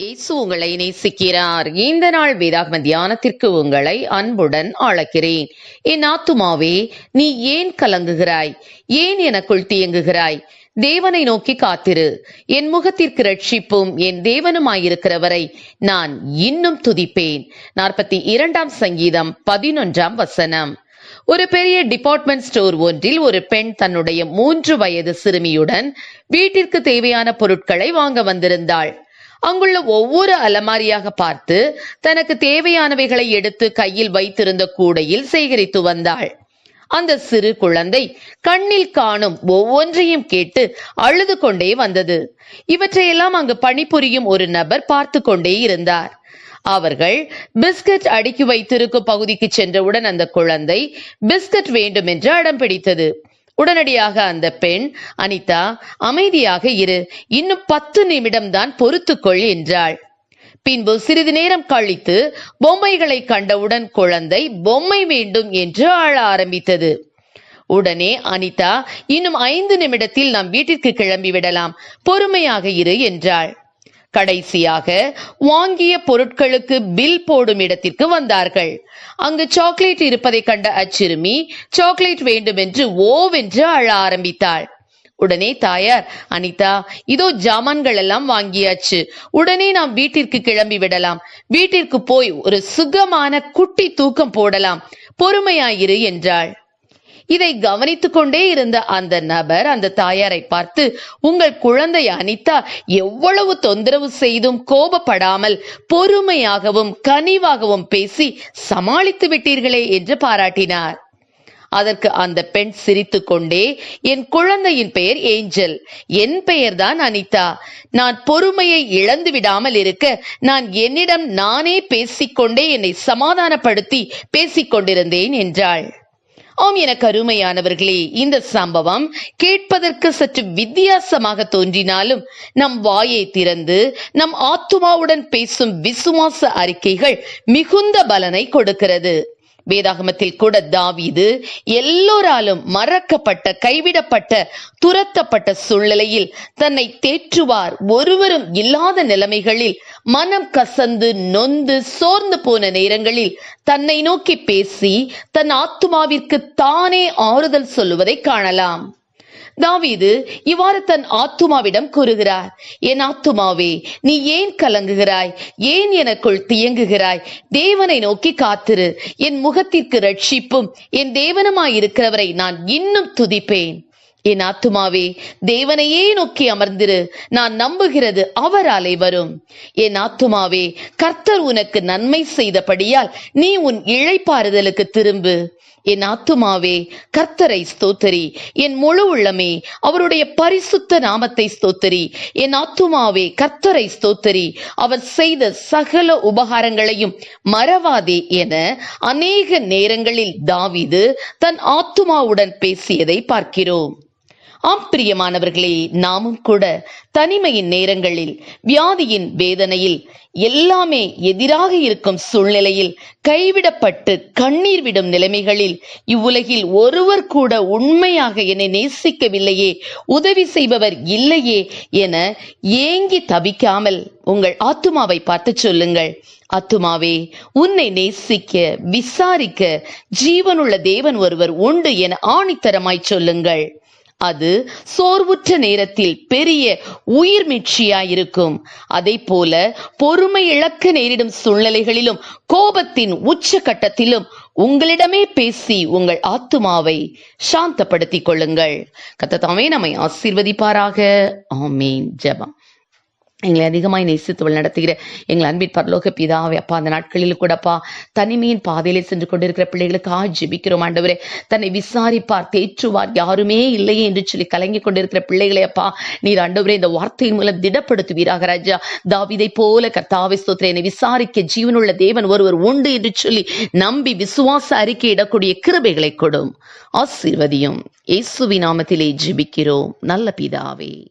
இயேசு உங்களை நேசிக்கிறார். இந்த நாள் வேதாகம தியானத்திற்கு உங்களை அன்புடன் அழைக்கிறேன். என் ஆத்துமாவே நீ ஏன் கலங்குகிறாய்? ஏன் எனக்குள் தியங்குகிறாய் தேவனை நோக்கி காத்திரு. என் முகத்திற்கு ரட்சிப்பும் என் தேவனுமாயிருக்கிறவரை நான் இன்னும் துதிப்பேன். நாற்பத்தி இரண்டாம் சங்கீதம் பதினொன்றாம் வசனம். ஒரு பெரிய டிபார்ட்மெண்ட் ஸ்டோர் ஒன்றில் ஒரு பெண் தன்னுடைய மூன்று வயது சிறுமியுடன் வீட்டிற்கு தேவையான பொருட்களை வாங்க வந்திருந்தாள். அங்குள்ள ஒவ்வொரு அலமாரியாக பார்த்து தனக்கு தேவையானவைகளை எடுத்து கையில் வைத்திருந்த கூடையில் சேகரித்து வந்தாள். அந்த சிறு குழந்தை கண்ணில் காணும் ஒவ்வொன்றையும் கேட்டு அழுது கொண்டே வந்தது. இவற்றையெல்லாம் அங்கு பணிபுரியும் ஒரு நபர் பார்த்து கொண்டே இருந்தார். அவர்கள் பிஸ்கட் அடுக்கி வைத்திருக்கும் பகுதிக்கு சென்றவுடன் அந்த குழந்தை பிஸ்கட் வேண்டும் என்று அடம் பிடித்தது. உடனடியாக அந்த பெண் அனிதா அமைதியாக இரு இன்னும் பத்து நிமிடம் தான் பொறுத்துக்கொள் என்றாள். பின்பு சிறிது நேரம் கழித்து பொம்மைகளை கண்டவுடன் குழந்தை பொம்மை வேண்டும் என்று ஆழ ஆரம்பித்தது. உடனே அனிதா இன்னும் ஐந்து நிமிடத்தில் நாம் வீட்டிற்கு கிளம்பி விடலாம் பொறுமையாக இரு என்றாள். கடைசியாக வாங்கிய பொருட்களுக்கு பில் போடும் இடத்திற்கு வந்தார்கள். அங்கு சாக்லேட் இருப்பதை கண்ட அச்சிறுமி சாக்லேட் வேண்டும் என்று ஓவென்று அழ ஆரம்பித்தாள். உடனே தாயார் அனிதா இதோ ஜாமான்கள் எல்லாம் வாங்கியாச்சு. உடனே நாம் வீட்டிற்கு கிளம்பி விடலாம். வீட்டிற்கு போய் ஒரு சுகமான குட்டி தூக்கம் போடலாம். பொறுமையாயிரு என்றாள். இதை கவனித்துக் கொண்டே இருந்த அந்த நபர் அந்த தாயாரை பார்த்து உங்கள் குழந்தை அனிதா எவ்வளவு தொந்தரவு செய்தும் கோபப்படாமல் பொறுமையாகவும் கனிவாகவும் பேசி சமாளித்து விட்டீர்களே என்று பாராட்டினார். அதற்கு அந்த பெண் சிரித்துக் கொண்டே என் குழந்தையின் பெயர் ஏஞ்சல். என் பெயர்தான் அனிதா. நான் பொறுமையை இழந்து விடாமல் இருக்க நான் என்னிடம் நானே பேசிக்கொண்டே என்னை சமாதானப்படுத்தி பேசிக் கொண்டிருந்தேன் என்றாள். ஆம் என கருமையானவர்களே இந்த சம்பவம் கேட்பதற்கு சற்று வித்தியாசமாக தோன்றினாலும் நம் வாயை திறந்து நம் ஆத்துமாவுடன் பேசும் விசுவாச அறிக்கைகள் மிகுந்த பலனை கொடுக்கிறது. வேதாகமத்தில் கூட தாவீது எல்லோராலும் மறக்கப்பட்ட கைவிடப்பட்ட துரத்தப்பட்ட சூழ்நிலையில் தன்னை தேற்றுவார் ஒருவரும் இல்லாத நிலைமைகளில் மனம் கசந்து நொந்து சோர்ந்து போன நேரங்களில் தன்னை நோக்கி பேசி தன் ஆத்துமாவிற்கு தானே ஆறுதல் சொல்லுவதை காணலாம். தாவீது இவ்வாறு தன் ஆத்துமாவிடம் கூறுகிறார் என் ஆத்துமாவே நீ ஏன் கலங்குகிறாய்? ஏன் எனக்குள் தியங்குகிறாய்? தேவனை நோக்கி காத்திரு. என் முகத்திற்கு ரட்சிப்பும் என் தேவனுமாயிருக்கிறவரை நான் இன்னும் துதிப்பேன். என் ஆத்துமாவே தேவனையே நோக்கி அமர்ந்திரு. நான் நம்புகிறது அவராலே வரும். என் ஆத்துமாவே கர்த்தர் உனக்கு நன்மை செய்தபடியால் நீ உன் இழைப்பாறுதலுக்கு திரும்பு. என் ஆத்துமாவே கர்த்தரை ஸ்தோத்தரி. என் முழு உள்ளமே அவருடைய பரிசுத்த நாமத்தை ஸ்தோத்தரி. என் ஆத்துமாவே கர்த்தரை ஸ்தோத்தரி. அவர் செய்த சகல உபகாரங்களையும் மறவாதே என அநேக நேரங்களில் தாவிது தன் ஆத்துமாவுடன் பேசியதை பார்க்கிறோம். ஆம் பிரியமானவர்களே நாமும் கூட தனிமையின் நேரங்களில் வியாதியின் வேதனையில் எல்லாமே எதிராக இருக்கும் சூழ்நிலையில் கைவிடப்பட்டு கண்ணீர் விடும் நிலைமைகளில் இவ்வுலகில் ஒருவர் கூட உண்மையாக என்னை நேசிக்கவில்லையே உதவி செய்பவர் இல்லையே என ஏங்கி தவிக்காமல் உங்கள் ஆத்துமாவை பார்த்து சொல்லுங்கள். அத்துமாவே உன்னை நேசிக்க விசாரிக்க ஜீவனுள்ள தேவன் ஒருவர் உண்டு என ஆணித்தரமாய் சொல்லுங்கள். அது சோர்வுற்ற நேரத்தில் பெரிய உயிர் மீட்சியாயிருக்கும் அதை போல பொறுமை இழக்க நேரிடும் சூழ்நிலைகளிலும் கோபத்தின் உச்ச கட்டத்திலும் உங்களிடமே பேசி உங்கள் ஆத்துமாவை சாந்தப்படுத்திக் கொள்ளுங்கள். கத்ததாமே நம்மை ஆசீர்வதிப்பாராக. ஆமீன். ஜெபம். எங்களை அதிகமாய் நேசித்து நடத்துகிற எங்கள் அன்பின் பரலோக பிதாவே அப்பா அந்த நாட்களில் கூடப்பா தனிமையின் பாதையிலே சென்று கொண்டிருக்கிற பிள்ளைகளுக்கு ஜெபிக்கிறோம் ஆண்டவரே. தன்னை விசாரிப்பார் தேற்றுவார். யாருமே இல்லையே என்று சொல்லி கலங்கி கொண்டிருக்கிற பிள்ளைகளை அப்பா நீர் ஆண்டவரே இந்த வார்த்தையின் மூலம் திடப்படுத்துவீராக ராஜா. தாவிதை போல கர்த்தாவை ஸ்தோத்திர என்னை விசாரிக்க ஜீவனுள்ள தேவன் ஒருவர் உண்டு என்று சொல்லி நம்பி விசுவாச அறிக்கை இடக்கூடிய கிருபைகளை கொடும். ஆசீர்வதியும். இயேசுவி நாமத்திலே ஜெபிக்கிறோம். நல்ல பிதாவே.